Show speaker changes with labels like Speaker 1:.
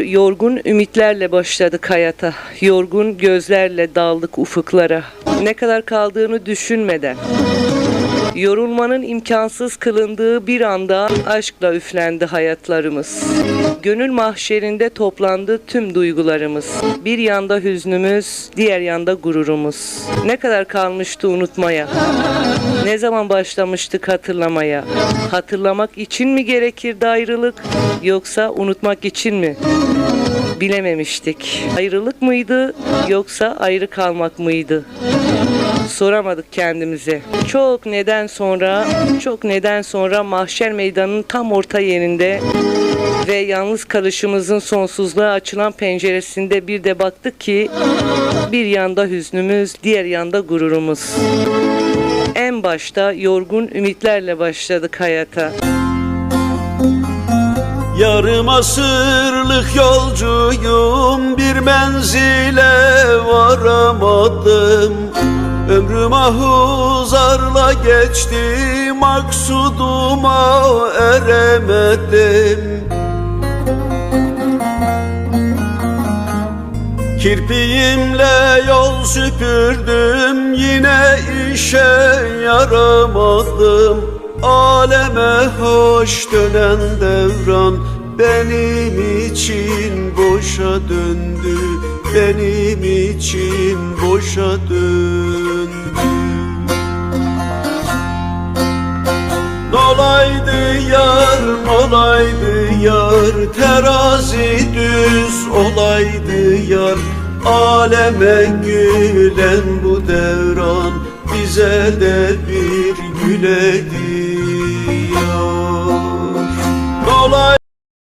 Speaker 1: Yorgun ümitlerle başladık hayata. Yorgun gözlerle daldık ufuklara. Ne kadar kaldığını düşünmeden. Yorulmanın imkansız kılındığı bir anda aşkla üflendi hayatlarımız. Gönül mahşerinde toplandı tüm duygularımız. Bir yanda hüznümüz, diğer yanda gururumuz. Ne kadar kalmıştı unutmaya. Ne zaman başlamıştık hatırlamaya? Hatırlamak için mi gerekirdi ayrılık yoksa unutmak için mi? Bilememiştik. Ayrılık mıydı yoksa ayrı kalmak mıydı? Soramadık kendimize. Çok neden sonra, çok neden sonra mahşer meydanının tam orta yerinde ve yalnız kalışımızın sonsuzluğa açılan penceresinde bir de baktık ki bir yanda hüznümüz, diğer yanda gururumuz. En başta yorgun ümitlerle başladık hayata.
Speaker 2: Yarım asırlık yolcuyum bir menzile varamadım Ömrüm ahuzarla geçti maksuduma eremedim Kirpiğimle yol süpürdüm yine işe yaramadım. Aleme hoş dönen devran benim için boşa döndü Benim için boşa döndü. Olaydı yar, olaydı yar Terazi olaydı yar Aleme gülen bu devran Bize de bir güleydi